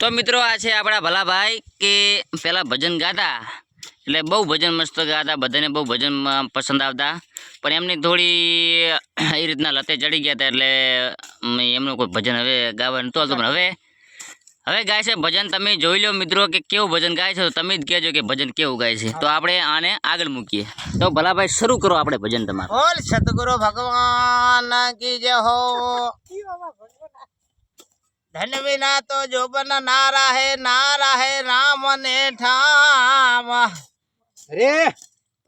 તો મિત્રો આ છે આપણા ભલાભાઈ કે પહેલાં ભજન ગાતા, એટલે બહુ ભજન મસ્ત ગાતા, બધાને બહુ ભજન પસંદ આવતા. પણ એમની થોડી એ રીતના લતે ચડી ગયા હતા, એટલે એમનું કોઈ ભજન હવે ગાવાનું તો હતું પણ હવે હવે ગાય છે ભજન. તમે જોઈ લો મિત્રો કે કેવું ભજન ગાય છે તમે જ કહેજો કે ભજન કેવું ગાય છે. તો આપણે આને આગળ મૂકીએ. તો ભલાભાઈ, શરૂ કરો આપણે ભજન તમારું. સતગુરુ ભગવાન કી જય હો. ધન વિના તો જોબન નારા હે નારા હે રામ ને ઠામ. રે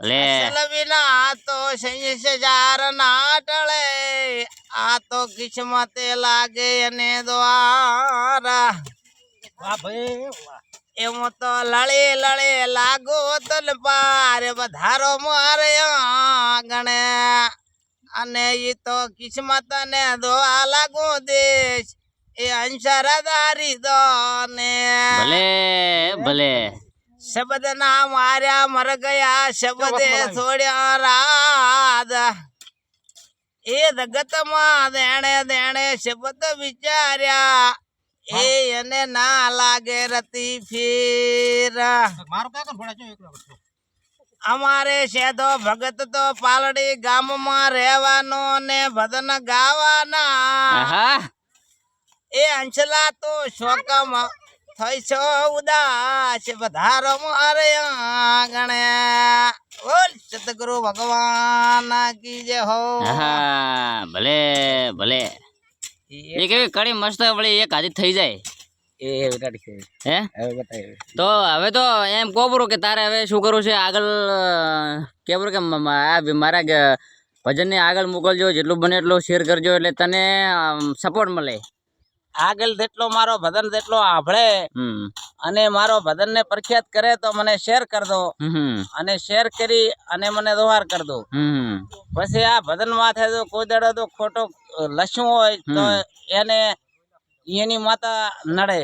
લે અસલ વિના તો સંસ જાર ના ટળે આ તો કિસ્મતે લાગે અને દ્વારા. વાહ ભાઈ એમ તો લળે લળે લાગો તલ પાર વધારો મારે ગણે. અને એ તો કિસ્મત ને દોવા લાગો દેશ. એ અંશરદારી દો ને ભલે ભલે. શબ્દ ના માર્યા મર ગયા શબ્દે છોડ્યા રાદ. એ જગતમાં દેણે દેણે શબ્દ વિચાર્યા. એ એને ના લાગે રતી ફીર. મારો કાકા તો જો એકલો. અમારે ભગત તો પાલડી ગામમાં રહેવાનો ને ભજન ગાવાના. આહા. એ અંશલા તો શોકમાં થઈ છો ઉદાસ વધારો મારે આંગણે. બોલ સતગુરુ ભગવાન કી જય હો. હા ભલે ભલે. એ કેવી કડી મસ્ત વળી એક હાથી થઈ જાય. એ હે? તો હવે તો એમ કહો કે તારે હવે શું કરવું છે? આગળ અ, કે આ મારા ભજનને આગળ મોકલજો જેટલું બને એટલું શેર કરજો એટલે તને સપોર્ટ મળે. આગળ જેટલો મારો ભજન જેટલો આભળે અને મારો ભજન ને પ્રખ્યાત કરે તો મને શેર કર દો. અને શેર કરી અને મને દોહાર કર દો. પછી આ ભજન માથે જો કોઈ દાડો તો ખોટો લસ્યું હોય તો એને એની માતા નડે.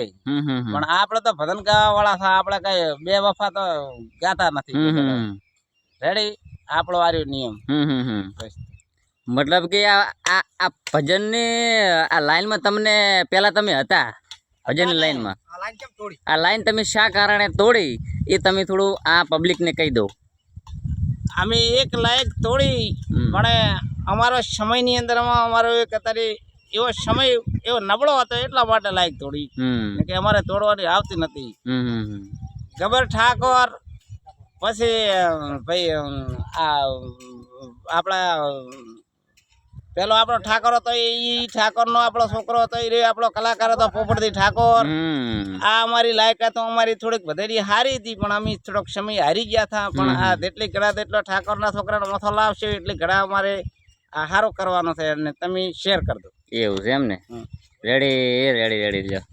પણ આપણે તો ભજન ગાવા વાળા છે આપણે કઈ બે વફા તો ગાતા નથી. રેડી આપણો આર્યો નિયમ. હમ હમ હમ. મતલબ કે આ આ આ ભજનની આ લાઈનમાં તમને પહેલા તમે હતા ભજનની લાઈનમાં. આ લાઈન તમે શા કારણે તોડી? એ તમે થોડું આ પબ્લિકને કહી દો. અમે એક લાયક તોડી. પણ અમારો સમયની અંદરમાં અમારો એક અત્યારે એવો સમય એવો નબળો હતો એટલા માટે લાયક તોડી. કે અમારે તોડવાની આવતી નથી. ગબર ઠાકોર પછી ભાઈ આ આપણા પેલો આપણો ઠાકોર હતો એ ઠાકોરનો આપણો છોકરો હતો એ આપણો કલાકાર હતો પોપટથી ઠાકોર. આ અમારી લાયકાતો અમારી થોડીક વધેરી હારી હતી પણ અમે થોડોક સમય હારી ગયા હતા પણ આ જેટલી ઘડા તેટલો ઠાકોરના છોકરાનો મથો લાવશે એટલી ઘડા અમારે આ સારો કરવાનો છે અને તમે શેર કરી દો. એવું છે એમ ને? રેડી રેડી રેડી લ્યો.